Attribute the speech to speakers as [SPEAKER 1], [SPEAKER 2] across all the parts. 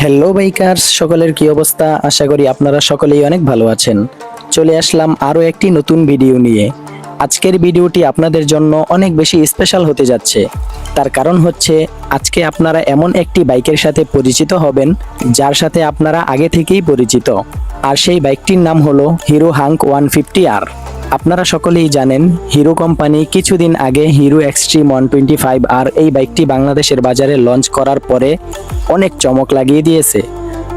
[SPEAKER 1] Hello bikers সকলের কি অবস্থা? আশা করি আপনারা সকলেই অনেক ভালো আছেন। চলে আসলাম আরও একটি নতুন ভিডিও নিয়ে। আজকের ভিডিওটি আপনাদের জন্য অনেক বেশি স্পেশাল হতে যাচ্ছে। তার কারণ হচ্ছে, আজকে আপনারা এমন একটি বাইকের সাথে পরিচিত হবেন, যার সাথে আপনারা আগে থেকেই পরিচিত। আর সেই বাইকটির নাম হলো Hero Hunk one fifty R আপনারা সকলেই জানেন, হিরো কোম্পানি কিছুদিন আগে Hero Xtreme one twenty five R এই বাইকটি বাংলাদেশের বাজারে লঞ্চ করার পরে অনেক চমক লাগিয়ে দিয়েছে।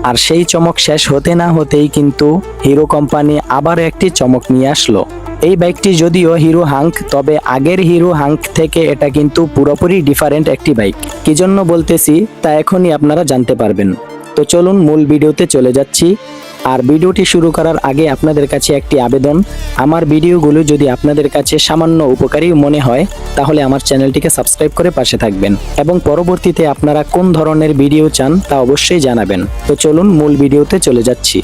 [SPEAKER 1] আর সেই চমক শেষ হতে না হতেই কিন্তু হিরো কোম্পানি আবার একটি চমক নিয়ে আসলো। এই বাইকটি যদিও হিরো হাঙ্ক, তবে আগের হিরো হাঙ্ক থেকে এটা কিন্তু পুরোপুরি ডিফারেন্ট একটি বাইক। কি জন্য বলতেছি তা এখনই আপনারা জানতে পারবেন। তো চলুন মূল ভিডিওতে চলে যাচ্ছি। আর ভিডিওটি শুরু করার আগে আপনাদের কাছে একটি আবেদন। আমার ভিডিওগুলো যদি আপনাদের কাছে সামান্য উপকারী মনে হয়, তাহলে আমার চ্যানেলটিকে সাবস্ক্রাইব করে পাশে থাকবেন। এবং পরবর্তীতে আপনারা কোন ধরনের ভিডিও চান, তা অবশ্যই জানাবেন। তো চলুন মূল ভিডিওতে চলে যাচ্ছি।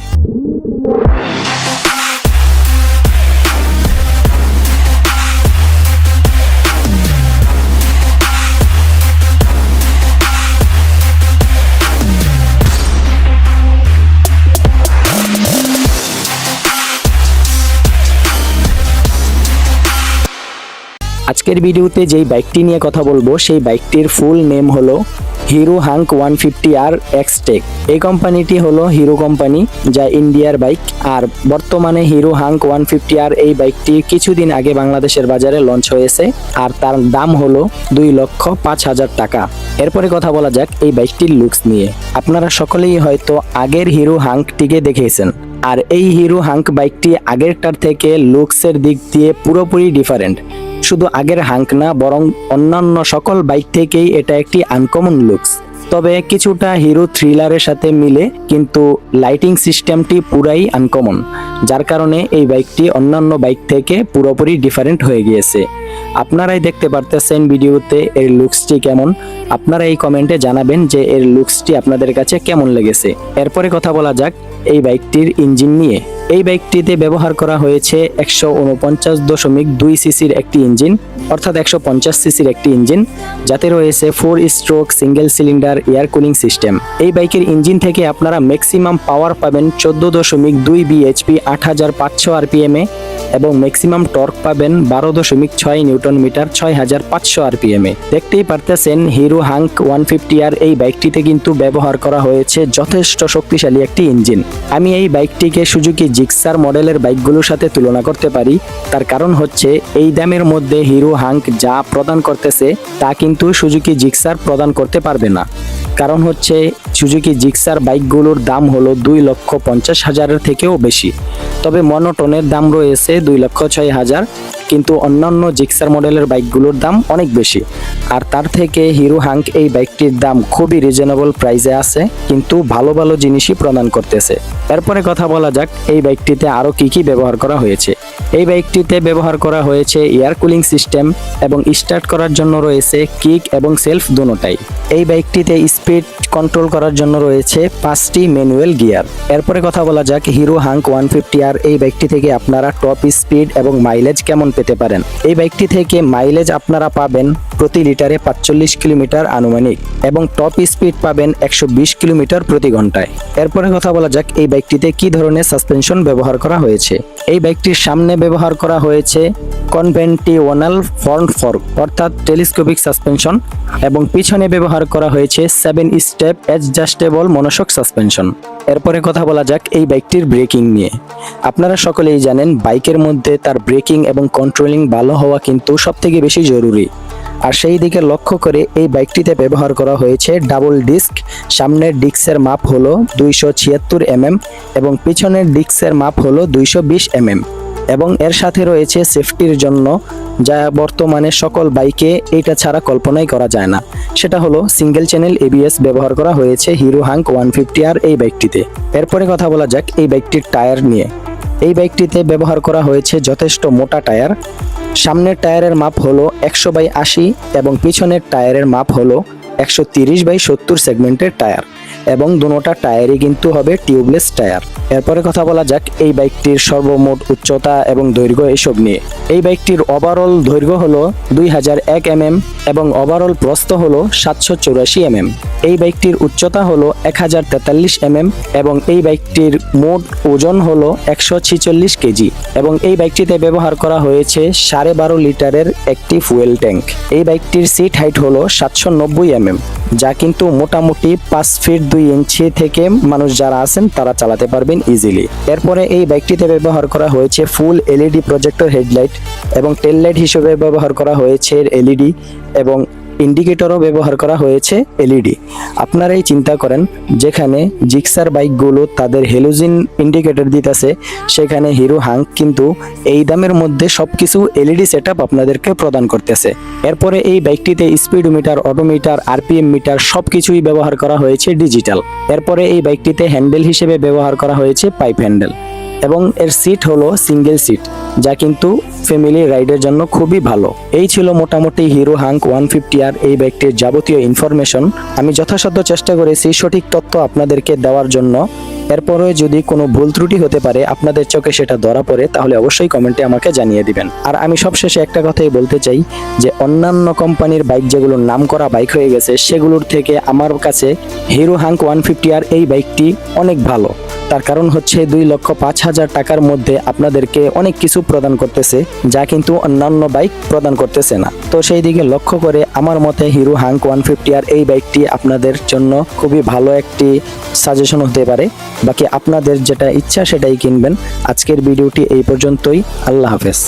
[SPEAKER 1] আজকের ভিডিওতে যেই বাইকটি নিয়ে কথা বলব, সেই বাইকটির ফুল নেম হলো Hero Hunk one fifty R Xtec এই কোম্পানিটি হলো হিরো কোম্পানি যা ইন্ডিয়ার বাইক। আর বর্তমানে Hero Hunk one fifty R এই বাইকটি কিছুদিন আগে বাংলাদেশের বাজারে লঞ্চ হয়েছে। আর তার দাম হলো দুই লক্ষ পাঁচ হাজার টাকা। এরপরে কথা বলা যাক এই বাইকটির লুকস নিয়ে। আপনারা সকলেই হয়তো আগের হিরো হাঙ্কটিকে দেখেছেন। আর এই হিরো হাঙ্ক বাইকটি আগেরটার থেকে লুকসের দিক দিয়ে পুরোপুরি ডিফারেন্ট শুধু আগের হাঙ্ক না, বরং অন্যান্য সকল বাইক থেকেই এটা একটি আনকমন লুকস তবে কিছুটা হিরো থ্রিলারের সাথে মিলে, কিন্তু লাইটিং সিস্টেমটি পুরাই আনকমন যার কারণে এই বাইকটি অন্যান্য বাইক থেকে পুরোপুরি ডিফারেন্ট হয়ে গিয়েছে। আপনারাই দেখতে পারতেছেন ভিডিওতে এর লুকসটি কেমন। আপনারা এই কমেন্টে জানাবেন যে এর লুকসটি আপনাদের কাছে কেমন লেগেছে। এরপরে কথা বলা যাক এই বাইকটির ইঞ্জিন নিয়ে। এই বাইকটিতে ব্যবহার করা হয়েছে একশো উনপঞ্চাশ দশমিক দুই সিসির একটি ইঞ্জিন, অর্থাৎ একশো পঞ্চাশ সিসির একটি ইঞ্জিন, যাতে রয়েছে four stroke single cylinder air cooling system এই বাইকের ইঞ্জিন থেকে আপনারা ম্যাক্সিমাম পাওয়ার পাবেন চোদ্দ দশমিক দুই বিএইচপি আট হাজার পাঁচশো আরপিএমে এবং ম্যাক্সিমাম টর্ক পাবেন বারো দশমিক ছয় নিউটন মিটার, ছয় হাজার পাঁচশো আরপিএমে দেখতেই পারতেছেন, Hero Hunk one fifty R এই বাইকটিতে কিন্তু ব্যবহার করা হয়েছে যথেষ্ট শক্তিশালী একটি ইঞ্জিন। আমি এই বাইকটিকে সুজুকি জিক্সার মডেলের বাইকগুলোর সাথে তুলনা করতে পারি। তার কারণ হচ্ছে, এই দামের মধ্যে হিরো হাঙ্ক যা প্রদান করতেছে, তা কিন্তু সুজুকি জিক্সার প্রদান করতে পারবে না। কারণ হচ্ছে সুজুকি জিক্সার বাইকগুলোর দাম হলো দুই লক্ষ পঞ্চাশ হাজারের থেকেও বেশি। তবে মনোটনের দাম রয়েছে দুই লক্ষ ছয় হাজার, কিন্তু অন্যান্য জিক্সার মডেলের বাইকগুলোর দাম অনেক বেশি। আর তার থেকে হিরো হাঙ্ক এই বাইকটির দাম খুবই রিজনেবল প্রাইসে আছে, কিন্তু ভালো ভালো জিনিসই প্রদান করতেছে। এরপরে কথা বলা যাক এই বাইকটিতে আরও কি কি ব্যবহার করা হয়েছে। এই বাইকটিতে ব্যবহার করা হয়েছে এয়ার কুলিং সিস্টেম এবং স্টার্ট করার জন্য রয়েছে কিক এবং সেলফ দুটাই। এই বাইকটিতে স্পিড কন্ট্রোল করার জন্য রয়েছে পাঁচটি ম্যানুয়াল গিয়ার। এরপরে কথা বলা যাক Hero Hunk one fifty R এই বাইকটি থেকে আপনারা টপ স্পিড এবং মাইলেজ কেমন পেতে পারেন? এই বাইকটি থেকে মাইলেজ আপনারা পাবেন প্রতি লিটারে পাঁচচল্লিশ কিলোমিটার আনুমানিক এবং টপ স্পিড পাবেন একশো বিশ কিলোমিটার প্রতি ঘন্টায়। এরপরে কথা বলা যাক এই বাইকটিতে কি ধরনের সাসপেনশন ব্যবহার করা হয়েছে। এই বাইকটির সামনে ব্যবহার করা হয়েছে কনভেন্টিওনাল ফ্রন্ট ফর্ক, অর্থাৎ টেলিস্কোপিক সাসপেনশন, এবং পিছনে ব্যবহার করা হয়েছে seven step adjustable monoshock suspension. এরপরে কথা বলা যাক এই বাইকটির ব্রেকিং নিয়ে। আপনারা সকলেই জানেন বাইকের মধ্যে তার ব্রেকিং এবং কন্ট্রোলিং ভালো হওয়া কিন্তু সবথেকে বেশি জরুরি। আর সেই দিকে লক্ষ্য করে এই বাইকটিতে ব্যবহার করা হয়েছে ডাবল ডিস্ক। সামনের ডিস্কের মাপ হলো দুইশো ছিয়াত্তর এমএম এবং পিছনের ডিস্কের মাপ হলো দুইশো বিশ এমএম এবং এর সাথে রয়েছে সেফটির জন্য, যা বর্তমানে সকল বাইকে এটা ছাড়া কল্পনাই করা যায় না। সেটা হলো সিঙ্গেল চ্যানেল এবিএস ব্যবহার করা হয়েছে Hero Hunk one fifty R এই বাইকটিতে। এরপরে কথা বলা যাক এই বাইকটির টায়ার নিয়ে। এই বাইকটিতে ব্যবহার করা হয়েছে যথেষ্ট মোটা টায়ার। সামনের টায়ারের মাপ হলো একশো বাই আশি এবং পিছনের টায়ারের মাপ হলো একশো তিরিশ বাই সত্তর সেগমেন্টের টায়ার। এবং দুটোটা টায়ারই কিন্তু হবে টিউবলেস টায়ার। এরপরে কথা বলা যাক এই বাইকটির সর্বমোট উচ্চতা এবং দৈর্ঘ্য এসব নিয়ে। এই বাইকটির ওভারঅল দৈর্ঘ্য হলো দুই হাজার এক এমএম এবং ওভারঅল প্রস্থ হলো সাতশো চৌরাশি এমএম এই বাইকটির উচ্চতা হলো এক হাজার তেতাল্লিশ এমএম এবং এই বাইকটির মোট ওজন হলো একশো ছিচল্লিশ কেজি। এবং এই বাইকটিতে ব্যবহার করা হয়েছে সাড়ে বারো লিটারের একটি ফুয়েল ট্যাঙ্ক। এই বাইকটির সিট হাইট হলো সাতশো নব্বই এমএম যা কিন্তু মোটামুটি পাঁচ ফিট দুই ইঞ্চি থেকে মানুষ যারা আছেন, তারা চালাতে পারবেন ইজিলি এরপরে এই বাইকটিতে ব্যবহার করা হয়েছে ফুল এলইডি প্রজেক্টর হেডলাইট এবং টেল লাইট হিসেবে ব্যবহার করা হয়েছে এলইডি এবং ইন্ডিকেটরও ব্যবহার করা হয়েছে এলইডি। আপনারাই চিন্তা করেন, যেখানে জিক্সার বাইকগুলো তাদের হেলোজিন ইন্ডিকেটর দিতেছে, সেখানে হিরো হাঙ্ক কিন্তু এই দামের মধ্যে সবকিছু এলইডি সেটআপ আপনাদেরকে প্রদান করতেছে। এরপরে এই বাইকটিতে স্পিডোমিটার, অটোমিটার, আরপিএম মিটার সব কিছুই ব্যবহার করা হয়েছে ডিজিটাল। এরপরে এই বাইকটিতে হ্যান্ডেল হিসেবে ব্যবহার করা হয়েছে পাইপ হ্যান্ডেল। এবং এর সিট হলো সিঙ্গেল সিট যা কিন্তু ফ্যামিলি রাইডের জন্য খুবই ভালো। এই ছিল মোটামুটি Hero Hunk one fifty R এই বাইকটির যাবতীয় ইনফরমেশন আমি যথাসাধ্য চেষ্টা করেছি সঠিক তথ্য আপনাদেরকে দেওয়ার জন্য। এরপরে যদি কোনো ভুল ত্রুটি হতে পারে, আপনাদের চোখে সেটা ধরা পড়ে, তাহলে অবশ্যই কমেন্টে আমাকে জানিয়ে দিবেন। আর আমি সবশেষে একটা কথাই বলতে চাই যে, অন্যান্য কোম্পানির বাইক যেগুলোর নাম করা বাইক হয়ে গেছে, সেগুলোর থেকে আমার কাছে Hero Hunk one fifty R এই বাইকটি অনেক ভালো। তার কারণ হচ্ছে দুই লক্ষ পাঁচ হাজার টাকার মধ্যে আপনাদেরকে অনেক কিছু প্রদান করতেছে, যা কিন্তু অন্যান্য বাইক প্রদান করতেছে না। তো সেই দিকে লক্ষ্য করে আমার মতে Hero Hunk one fifty R এই বাইকটি আপনাদের জন্য খুবই ভালো একটি সাজেশন হতে পারে। বাকি আপনাদের যেটা ইচ্ছা সেটাই কিনবেন। আজকের ভিডিওটি এই পর্যন্তই। আল্লাহ হাফেজ।